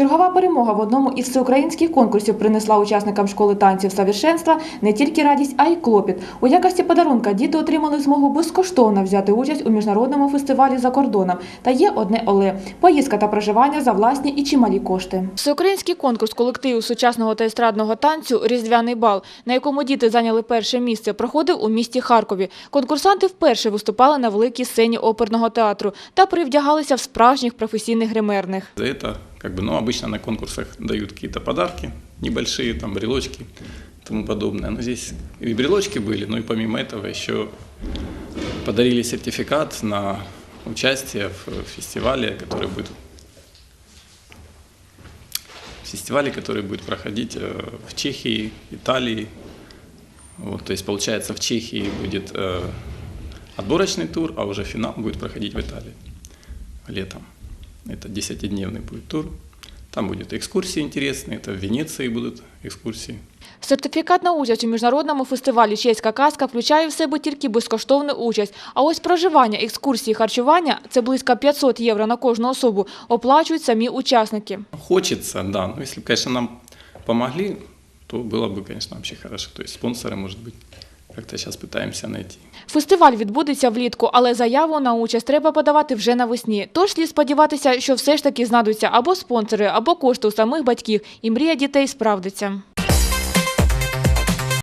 Чергова перемога в одному із всеукраїнських конкурсів принесла учасникам школи танців «Совершенства» не тільки радість, а й клопіт. У якості подарунка діти отримали змогу безкоштовно взяти участь у міжнародному фестивалі за кордоном. Та є одне але – поїздка та проживання за власні і чималі кошти. Всеукраїнський конкурс колективу сучасного та естрадного танцю «Різдвяний бал», на якому діти зайняли перше місце, проходив у місті Харкові. Конкурсанти вперше виступали на великій сцені оперного театру та привдягалися в справжніх професійних гримерних. Как бы, ну, обычно на конкурсах дают какие-то подарки, небольшие, там, брелочки и тому подобное. Но здесь и брелочки были, но и помимо этого еще подарили сертификат на участие в фестивале, который будет фестивале, который будет проходить э, в Чехии, Италии. Вот, то есть, получается, в Чехии будет э, отборочный тур, а уже финал будет проходить в Италии летом. Это 10-дневный будет тур. Там будут экскурсии интересные, это в Венеции будут экскурсии. Сертифікат на участь у міжнародному фестивалі «Чеська казка» включає в себе тільки безкоштовну участь. А ось проживання, екскурсії, харчування – це близько 500 євро на кожну особу – оплачують самі учасники. Хочется, да, но если бы, конечно, нам помогли, то было бы, конечно, вообще хорошо. То есть спонсоры, может быть, как-то сейчас пытаемся найти. Фестиваль відбудеться влітку, але заяву на участь треба подавати вже навесні. Тож слід сподіватися, що все ж таки знайдуться або спонсори, або кошти у самих батьків, і мрія дітей справдиться.